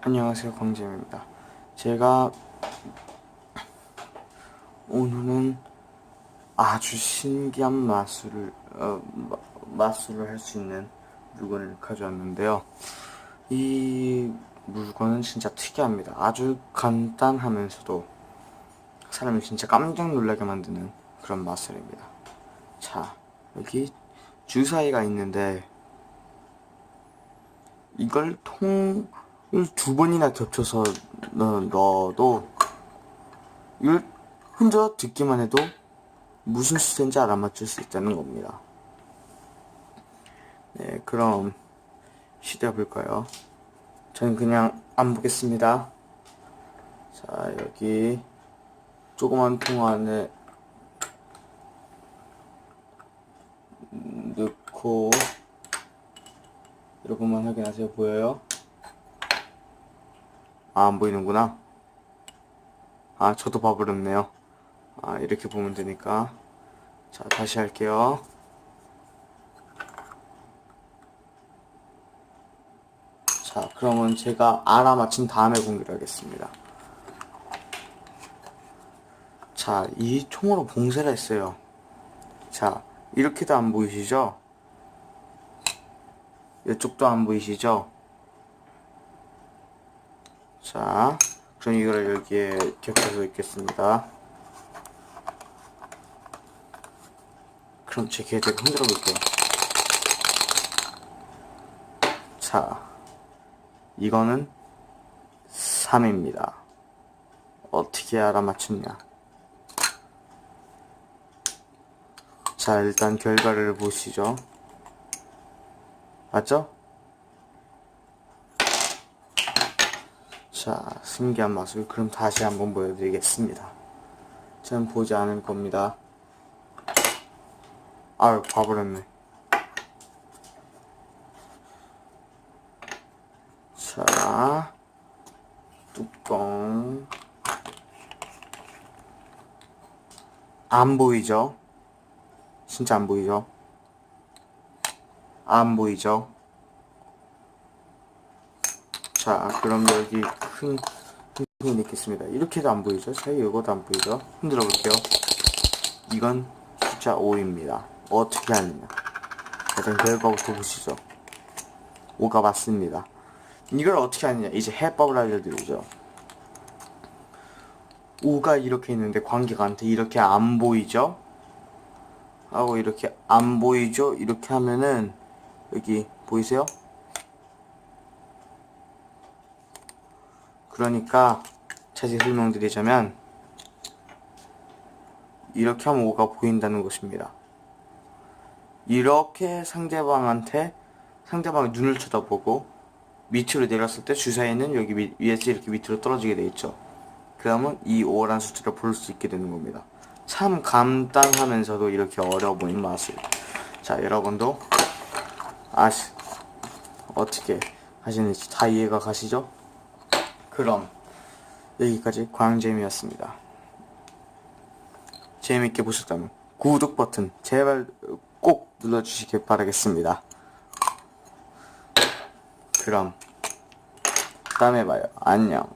안녕하세요 광재입니다. 제가 오늘은 아주 신기한 마술을 어, 마, 마술을 할 수 있는 물건을 가져왔는데요. 이 물건은 진짜 특이합니다. 아주 간단하면서도 사람을 진짜 깜짝 놀라게 만드는 그런 마술입니다. 자 여기 주사위가 있는데 이걸 통을 두 번이나 겹쳐서 넣, 넣어도 이걸 혼자 듣기만 해도 무슨 수인지 알아맞힐 수 있다는 겁니다. 네, 그럼 시도해 볼까요? 저는 그냥 안 보겠습니다. 자, 여기 조그만 통 안에 넣고 여러분만 확인하세요. 보여요? 아, 안 보이는구나. 아, 저도 봐버렸네요. 아, 이렇게 보면 되니까. 자, 다시 할게요. 자, 그러면 제가 알아맞힌 다음에 공개를 하겠습니다. 자, 이 총으로 봉쇄를 했어요. 자, 이렇게도 안 보이시죠? 이쪽도 안 보이시죠? 자, 그럼 이거를 여기에 겹쳐서 있겠습니다. 그럼 제 계획을 흔들어 볼게요. 자, 이거는 3입니다. 어떻게 알아맞혔냐? 자, 일단 결과를 보시죠. 맞죠? 자, 신기한 마술. 그럼 다시 한번 보여드리겠습니다. 전 보지 않을 겁니다. 아유, 봐버렸네. 자, 뚜껑. 안 보이죠? 진짜 안 보이죠? 안 보이죠? 자, 그럼 여기 큰 흔히 있겠습니다. 이렇게도 안 보이죠? 자, 이것도 안 보이죠? 흔들어 볼게요. 이건 숫자 5입니다. 어떻게 하느냐? 일단 결과부터 보시죠. 5가 맞습니다. 이걸 어떻게 하느냐? 이제 해법을 알려드리죠. 5가 이렇게 있는데 관계가한테 이렇게 안 보이죠? 하고 이렇게 안 보이죠? 이렇게 하면은 여기 보이세요? 그러니까 자세히 설명드리자면 이렇게 하면 5가 보인다는 것입니다. 이렇게 상대방한테 상대방의 눈을 쳐다보고 밑으로 내렸을 때 주사위는 여기 위, 위에서 이렇게 밑으로 떨어지게 돼 있죠. 그러면 이 5란 숫자를 볼 수 있게 되는 겁니다. 참 간단하면서도 이렇게 어려워 보이는 마술. 자, 여러분도 아시 어떻게 하시는지 다 이해가 가시죠? 그럼 여기까지 광잼이었습니다. 재밌게 보셨다면 구독 버튼 제발 꼭 눌러주시길 바라겠습니다. 그럼 다음에 봐요. 안녕.